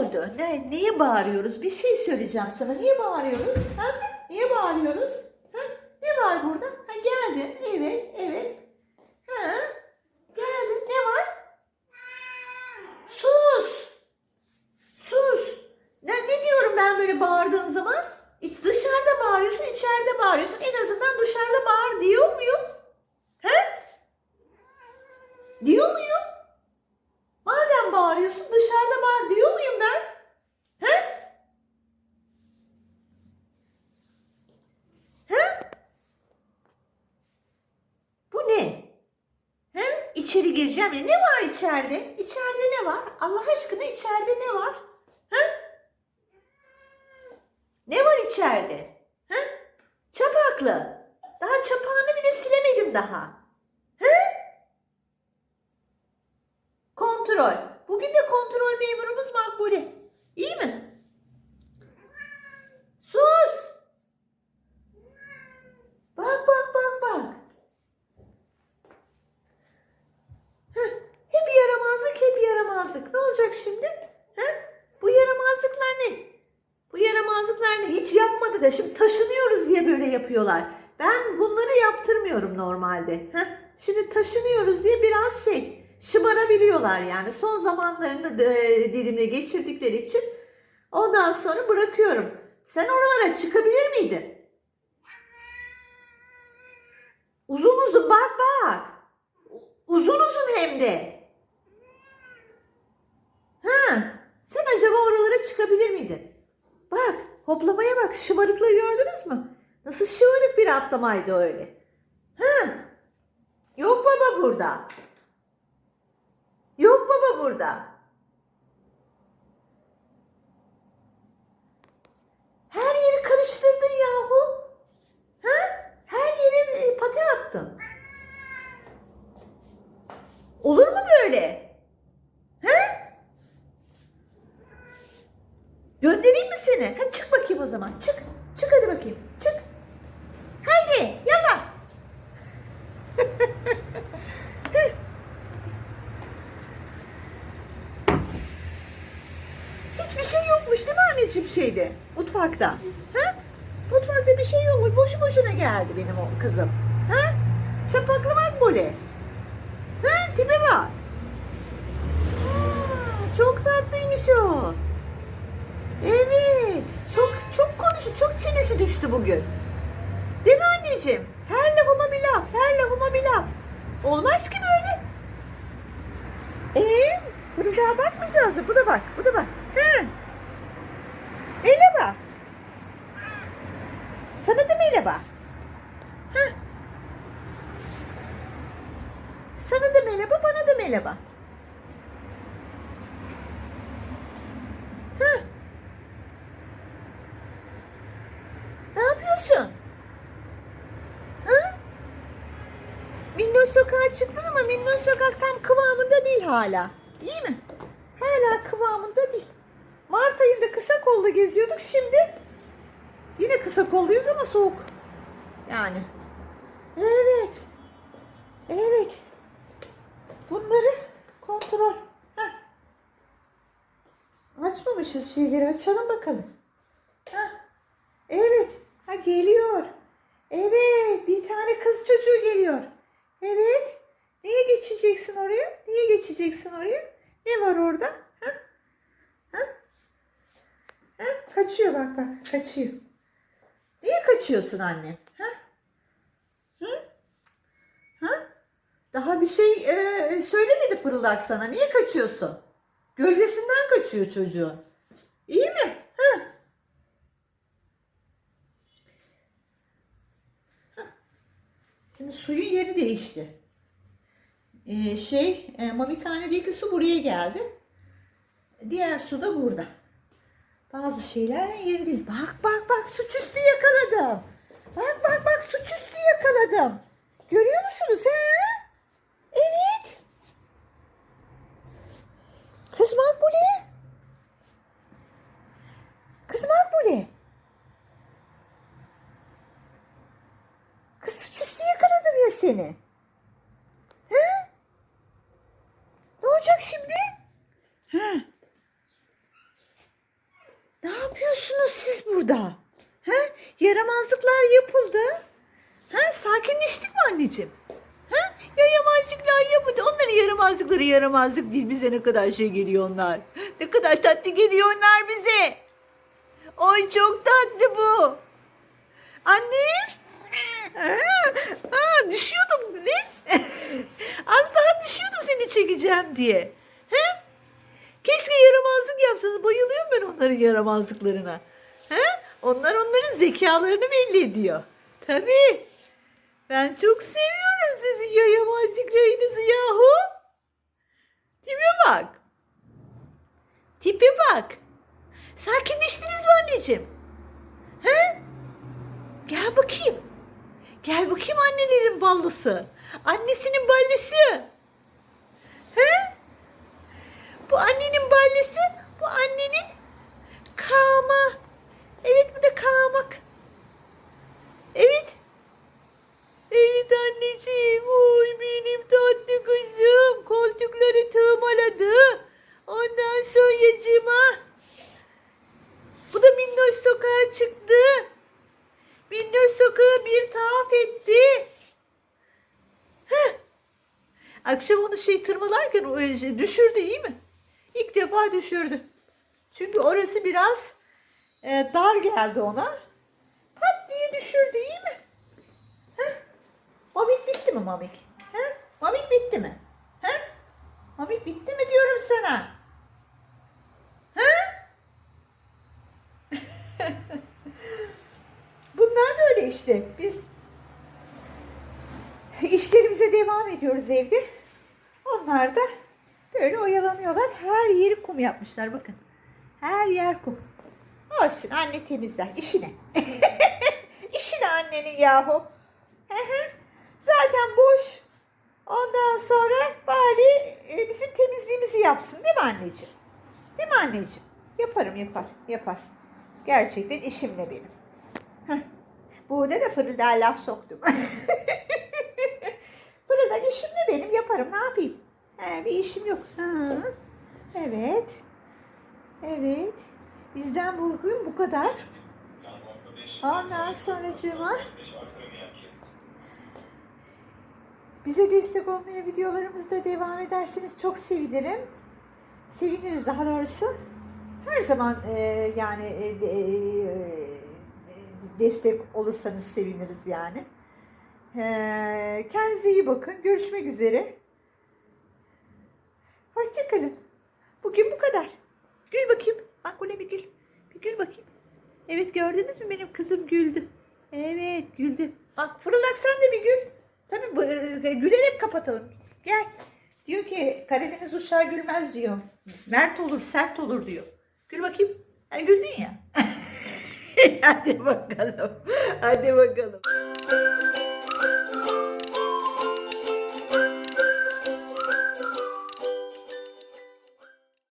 oldu? Ne, niye bağırıyoruz? Bir şey söyleyeceğim sana. Niye bağırıyoruz? Ha? Niye bağırıyoruz? Ha? Ne var burada? Ha, geldin. Evet, evet. Ha? Geldin. Ne var? Sus. Sus. Ne, ne diyorum ben böyle bağırdığın zaman? Dışarıda bağırıyorsun, içeride bağırıyorsun. En azından dışarıda bağır diyor muyum? He? Diyor muyum? Madem bağırıyorsun dışarıda bağır diyor muyum ben? He? He? Bu ne? He? İçeri gireceğim ya. Ne var içeride? İçeride ne var? Allah aşkına içeride ne var? He? Ne var içeride? He? Çapaklı. Daha çapağını bile silemedim daha. He? Kontrol. Bugün de kontrol memurumuz Makbule. İyi mi? Sus. Bak bak bak bak. Heh, hep yaramazlık hep yaramazlık. Ne olacak şimdi? He? Bu yaramazlıklar ne? Bu yaramazlıklar ne? Şimdi taşınıyoruz diye böyle yapıyorlar. Ben bunları yaptırmıyorum normalde. Heh, şimdi taşınıyoruz diye biraz şey şımarabiliyorlar yani. Son zamanlarını e, dilimle geçirdikleri için ondan sonra bırakıyorum. Sen oralara çıkabilir miydin? Uzun uzun bak bak. Uzun uzun hem de. Ha, sen acaba oralara çıkabilir miydin? Hoplamaya bak şımarıklığı gördünüz mü? Nasıl şımarık bir atlamaydı öyle. Ha? Yok baba burada. Yok baba burada. Her yeri karıştırdın yahu. Ha? Her yere e, pati attın. Olur mu böyle? Ha? Göndereyim mi seni? Hadi çık bakayım o zaman. Çık. Çık hadi bakayım. Çık. Haydi yallah. Hiçbir şey yokmuş değil mi anneciğim şeyde? Mutfakta. Ha? Mutfakta bir şey yokmuş. Boşu boşuna geldi benim o kızım. Ha? Şapaklı makbule. Ha? Tipe bak. Aa, çok tatlıymış o. Evet. Çok çok çenesi düştü bugün. Değil mi anneciğim? Her lafıma bir laf, her lafıma bir laf. Olmaz ki böyle. Ee, fırıldağa bakmayacağız mı? Bu da bak, bu da bak. He. Ele bak. Sana da mı ele bak? Heh. Sana da merhaba, bana da merhaba. Heh. Ne yapıyorsun? Ha? Minnoş sokağa çıktın ama Minnoş sokak tam kıvamında değil hala. İyi mi? Hala kıvamında değil. Mart ayında kısa kollu geziyorduk şimdi. Yine kısa kolluyuz ama soğuk. Yani. Evet. Evet. Bunları kontrol. Heh. Açmamışız şeyleri. Açalım bakalım. Heh. Evet. Ha geliyor. Evet. Bir tane kız çocuğu geliyor. Evet. Niye geçeceksin oraya? Niye geçeceksin oraya? Ne var orada? Ha? Ha? Ha? Kaçıyor bak bak. Kaçıyor. Niye kaçıyorsun anne? Ha? Hı? Ha? Daha bir şey e, söylemedi fırıldak sana. Niye kaçıyorsun? Gölgesinden kaçıyor çocuğun. İyi mi? Ha? Suyun yeri değişti. Ee, şey, e, Mamikhane'deki su buraya geldi. Diğer su da burada. Bazı şeylerin yeri değil. Bak bak bak suçüstü yakaladım. Bak bak bak suçüstü yakaladım. Görüyor musunuz he? Evet. Kız Makbule. Kız suçüstü seni. He? Ne olacak şimdi? Ha. Ne yapıyorsunuz siz burada? He? Yaramazlıklar yapıldı. Ha? Sakinleştik mi anneciğim? Ha? Ya yaramazlıklar yapıldı. Onların yaramazlıkları yaramazlık değil. Bize ne kadar şey geliyor onlar. Ne kadar tatlı geliyor onlar bize. Oy çok tatlı bu. Anne. Aa, aa, düşüyordum. Ne? Az daha düşüyordum seni çekeceğim diye. He? Keşke yaramazlık yapsanız. Bayılıyorum ben onların yaramazlıklarına. He? Onlar onların zekalarını belli ediyor. Tabii. Ben çok seviyorum sizin yaramazlıklarınızı yahu. Tipe bak. Tipe bak. Sakinleştiniz mi anneciğim? He? Gel bakayım. Gel bakayım annelerin ballısı. Annesinin ballısı. He? Bu annenin ballesi, bu annenin kama. Evet bu da kamak. Evet. Evet anneciğim. Oy benim tatlı kızım. Koltukları tığmaladı. Ondan sonra Bu da minnoş sokağa çıktı. Minnoş sokağı bir tuhaf etti. Heh. Akşam onu şey tırmalarken o şey düşürdü iyi mi? İlk defa düşürdü. Çünkü orası biraz e, dar geldi ona. Pat diye düşürdü iyi mi? Heh. Mamik bitti mi Mamik? Heh? Mamik bitti mi? Heh? Mamik bitti mi diyorum sana? Heh? Bunlar böyle işte. Biz işlerimize devam ediyoruz evde. Onlar da böyle oyalanıyorlar. Her yeri kum yapmışlar bakın. Her yer kum. Olsun anne temizler. İşine. İşine annenin yahu. Hı hı. Zaten boş. Ondan sonra bari e, bizim temizliğimizi yapsın değil mi anneciğim? Değil mi anneciğim? Yaparım yapar yapar. Gerçekten işimle benim. Heh. Buğda da fırıldağa laf soktum. Fırıldak işim de benim yaparım ne yapayım? He, bir işim yok. Ha. Evet. Evet. Bizden bugün bu kadar. Ondan sonracığıma bize destek olmaya videolarımızda devam ederseniz çok sevinirim. Seviniriz daha doğrusu. Her zaman e, yani e, de- e, destek olursanız seviniriz yani. E, kendinize iyi bakın. Görüşmek üzere. Hoşçakalın. Bugün bu kadar. Gül bakayım. Makbule bir gül. Bir gül bakayım. Evet gördünüz mü benim kızım güldü. Evet güldü. Bak fırıldak sen de bir gül. Tabii bu, e, gülerek kapatalım. Gel. Diyor ki Karadeniz uşağı gülmez diyor. Mert olur, sert olur diyor. Gül bakayım. Ha, güldün ya. Hadi bakalım. Hadi bakalım.